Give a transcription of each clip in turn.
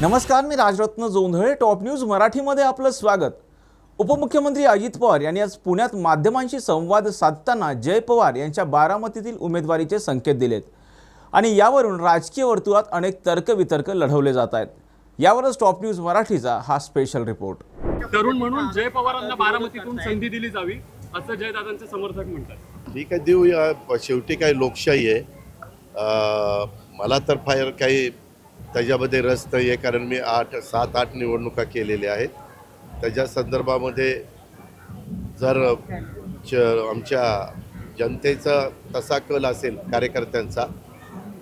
नमस्कार मी Rajratna Jondhale top news मराठीमध्ये आपलं स्वागत. उपमुख्यमंत्री अजित पवार यांनी आज पुण्यात माध्यमांशी संवाद साधताना जय पवार यांच्या बारामतीतील उमेदवारीचे संकेत दिलेत. आणि यावरून राजकीय वर्तुळात अनेक तर्कवितर्क लढवले जात आहेत. यावरच टॉप न्यूज मराठीचा हा स्पेशल रिपोर्ट तरुण म्हणून जय पवारांना बारामतीतून संधी दिली जावी असं जयदादांचे समर्थक म्हणतात. ठीक आहे देऊया. शेवटी काही लोकशाही आहे. मला तर फार काही त्याच्यामध्ये रस नाही आहे कारण मी आठ सात आठ निवडणुका केलेल्या आहेत. त्याच्या संदर्भामध्ये जर च आमच्या जनतेचा तसा कल असेल कार्यकर्त्यांचा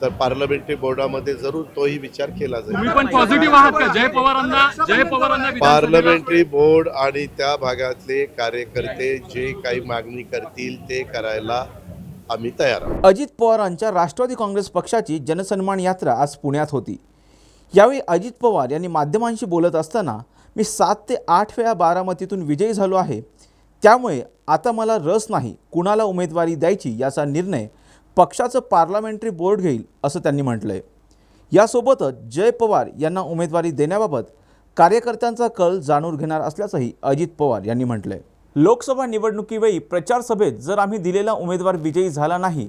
तर पार्लमेंटरी बोर्डामध्ये जरूर तोही विचार केला तुम्ही जाईल पण पॉझिटिव्ह आहात का? जय पवारांना जय पवारांना विधानसभेला- पार्लमेंटरी बोर्ड आणि त्या भागातले कार्यकर्ते जे काही मागणी करतील ते करायला आम्ही तयार आहोत. अजित पवारांच्या राष्ट्रवादी काँग्रेस पक्षाची जनसन्मान यात्रा आज पुण्यात होती. यावेळी अजित पवार यांनी माध्यमांशी बोलत असताना मी सात ते आठ वेळा बारामतीतून विजयी झालो आहे. त्यामुळे आता मला रस नाही कुणाला उमेदवारी द्यायची याचा निर्णय पक्षाचं पार्लमेंटरी बोर्ड घेईल असं त्यांनी म्हटलं आहे यासोबतच जय पवार यांना उमेदवारी देण्याबाबत कार्यकर्त्यांचा कल जाणून घेणार असल्याचंही अजित पवार यांनी म्हटलं आहे लोकसभा निवडणुकीवेळी प्रचार सभेत जर आम्ही दिलेला उमेदवार विजयी झाला नाही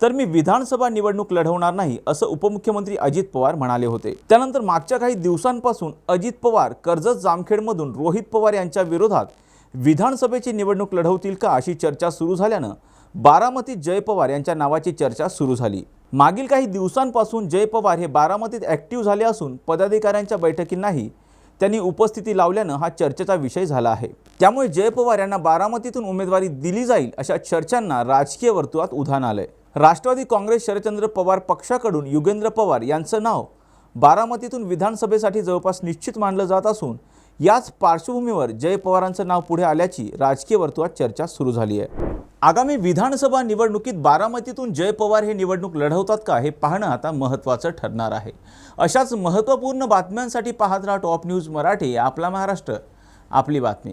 तर मी विधानसभा निवडणूक लढवणार नाही असं उपमुख्यमंत्री अजित पवार म्हणाले होते. त्यानंतर मागच्या काही दिवसांपासून अजित पवार कर्जत जामखेडमधून रोहित पवार यांच्या विरोधात विधानसभेची निवडणूक लढवतील का अशी चर्चा सुरू झाल्यानं बारामतीत जय पवार यांच्या नावाची चर्चा सुरू झाली. मागील काही दिवसांपासून जय पवार हे बारामतीत ॲक्टिव्ह झाले असून पदाधिकाऱ्यांच्या बैठकींनाही त्यांनी उपस्थिती लावल्यानं हा चर्चेचा विषय झाला आहे. त्यामुळे जय पवार यांना बारामतीतून उमेदवारी दिली जाईल अशा चर्चांना राजकीय वर्तुळात उधाण आलंय. राष्ट्रवादी काँग्रेस शरदचंद्र पवार पक्षाकडून युगेंद्र पवार यांचं नाव बारामतीतून विधानसभेसाठी जवळपास निश्चित मानलं जात असून याच पार्श्वभूमीवर जय पवारांचं नाव पुढे आल्याची राजकीय वर्तुळात चर्चा सुरू झाली आहे. आगामी विधानसभा निवडणुकीत बारामतीतून जय पवार हे निवडणूक लढवतात का हे पाहणं आता महत्त्वाचं ठरणार आहे. अशाच महत्त्वपूर्ण बातम्यांसाठी पाहत राहा टॉप न्यूज मराठी आपला महाराष्ट्र आपली बातमी.